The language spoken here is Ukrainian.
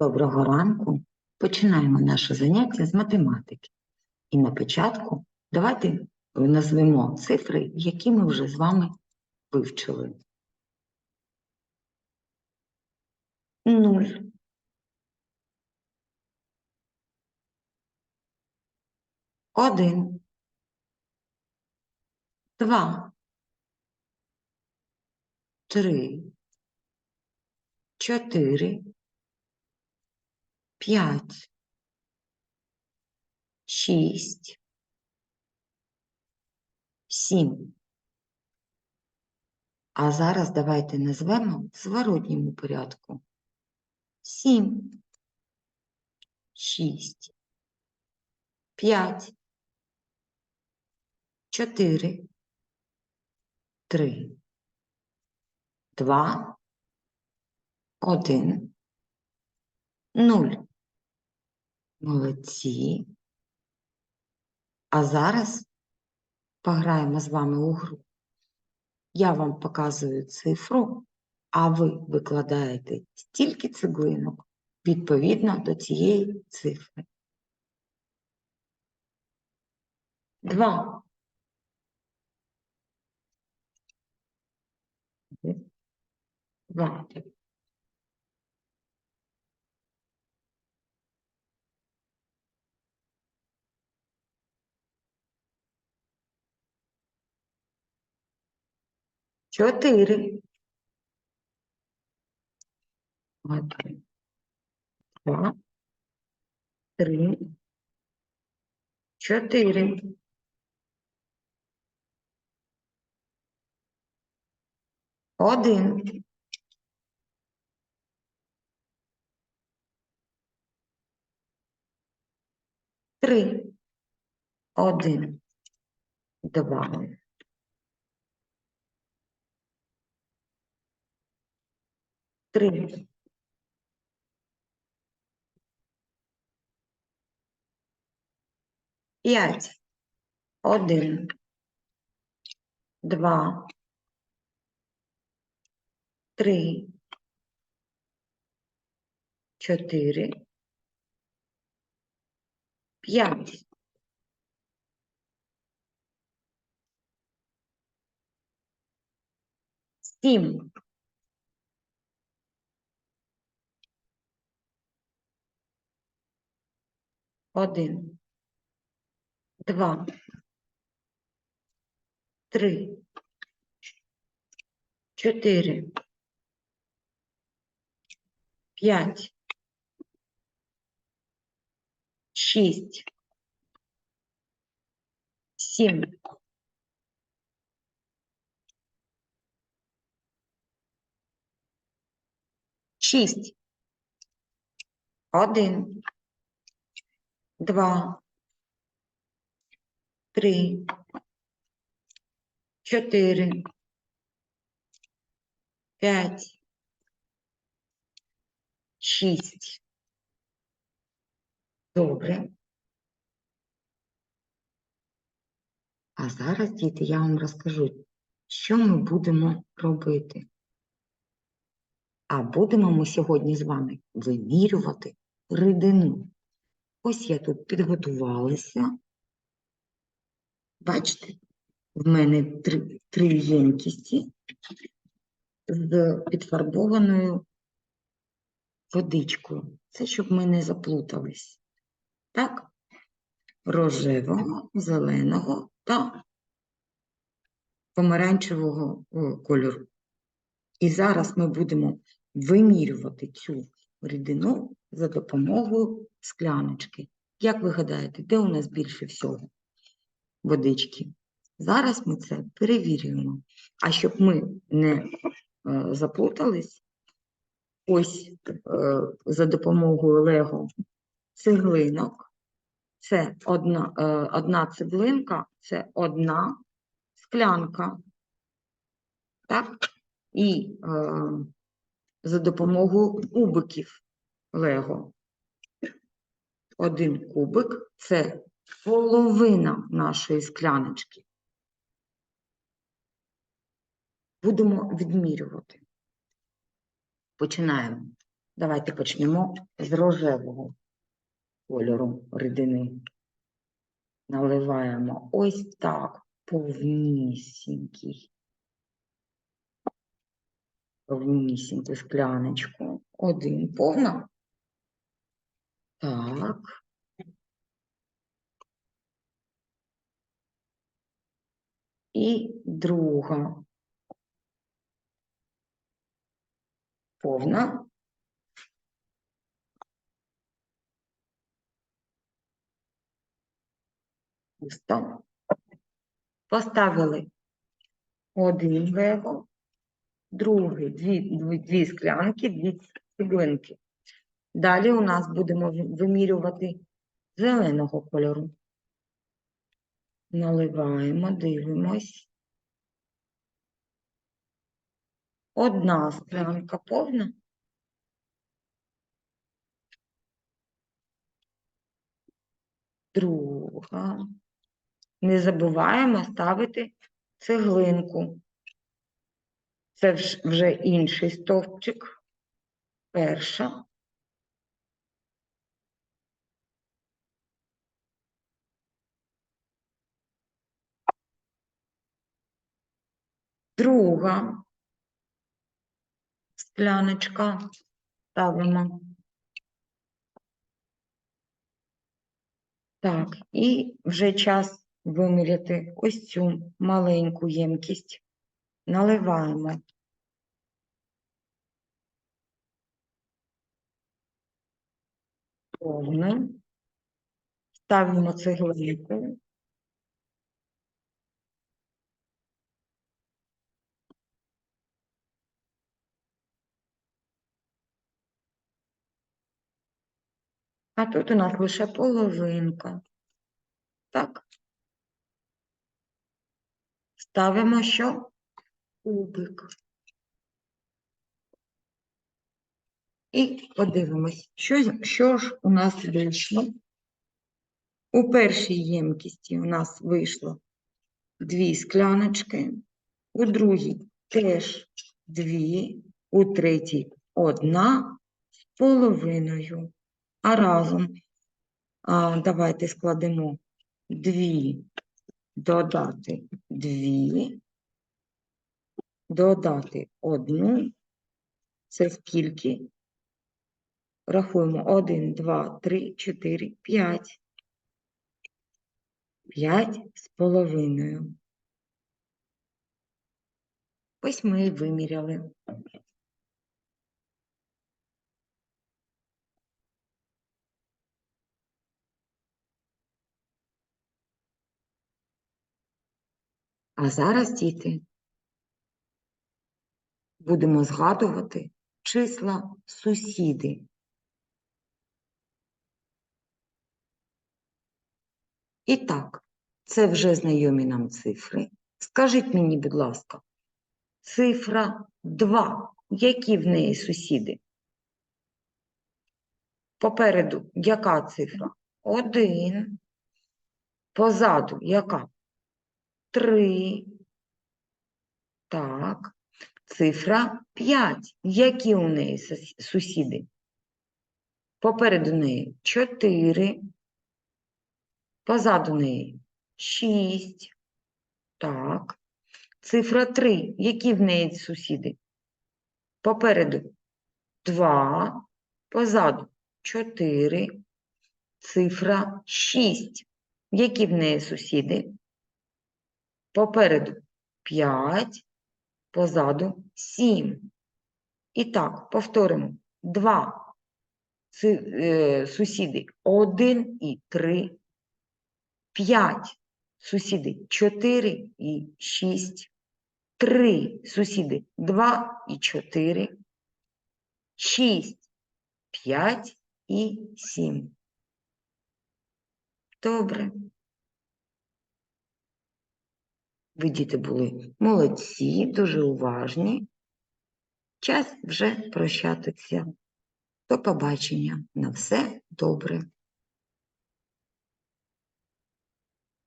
Доброго ранку. Починаємо наше заняття з математики. І на початку давайте назвемо цифри, які ми вже з вами вивчили. Нуль. Один. Два. Три. Чотири. П'ять. Шість. Сім. А зараз давайте назвемо в зворотньому порядку. Сім. Шість. П'ять. Чотири. Три. Два. Один. Нуль. Молодці. А зараз пограємо з вами у гру. Я вам показую цифру, а ви викладаєте стільки цеглинок відповідно до цієї цифри. Два. Два. Чотири. Два. Три. Чотири. Один. Три. Один. Два. Три. П'ять. Один. Два. Три. Чотири. П'ять. Сім. Один. Два. Три. Чотири. П'ять. Шість. Сім. Шість. Один. Два. Три. Чотири. П'ять. Шість. Добре. А зараз, діти, я вам розкажу, що ми будемо робити. А будемо ми сьогодні з вами вимірювати рідину. Ось я тут підготувалася. Бачите, в мене три, три ємкісті з підфарбованою водичкою. Це щоб ми не заплутались. Так? Рожевого, зеленого та помаранчевого кольору. І зараз ми будемо вимірювати цю рідину за допомогою скляночки. Як ви гадаєте, де у нас більше всього водички? Зараз ми це перевірюємо. А щоб ми не е, заплутались, ось е, за допомогою Лего цеглинок. Це одна, е, одна цеглинка, це одна склянка. Так? І е, за допомогою кубиків Лего. Один кубик це половина нашої скляночки. Будемо відмірювати. Починаємо. Давайте почнемо з рожевого кольору рідини. Наливаємо ось так повнісінький. Повнісіньку скляночку. Один повна. Так. І друга. Повна. Пусто. Поставили один лего, другий, дві, дві, дві склянки, дві цеглинки. Далі у нас будемо вимірювати зеленого кольору. Наливаємо, дивимось. Одна склянка повна. Друга. Не забуваємо ставити цеглинку. Це вже інший стовпчик. Перша. Друга скляночка ставимо. Так, і вже час виміряти ось цю маленьку ємкість. Наливаємо. Повну. Ставимо цеглинку. А тут у нас лише половинка. Так. Ставимо що? Кубик. І подивимось, що, що ж у нас вийшло. У першій ємкісті у нас вийшло дві скляночки, у другій теж дві, у третій одна з половиною. А разом а, давайте складемо дві, додати дві, додати одну. Це скільки? Рахуємо. Один, два, три, чотири, п'ять. П'ять з половиною. Ось ми і виміряли. А зараз, діти, будемо згадувати числа сусіди. І так, це вже знайомі нам цифри. Скажіть мені, будь ласка, цифра 2. Які в неї сусіди? Попереду яка цифра? 1. Позаду яка? 3. Так. Цифра 5. Які у неї сусіди? Попереду неї 4. Позаду неї 6. Так. Цифра 3. Які в неї сусіди? Попереду 2. Позаду 4. Цифра 6. Які в неї сусіди? Попереду 5. Позаду 7. І так, повторимо. 2. Е, сусіди 1 і 3. 5 сусіди 4 і 6, 3 сусіди 2 і 4, 6, 5 і 7. Добре. Ви, діти, були молодці, дуже уважні. Час вже прощатися. До побачення. На все добре.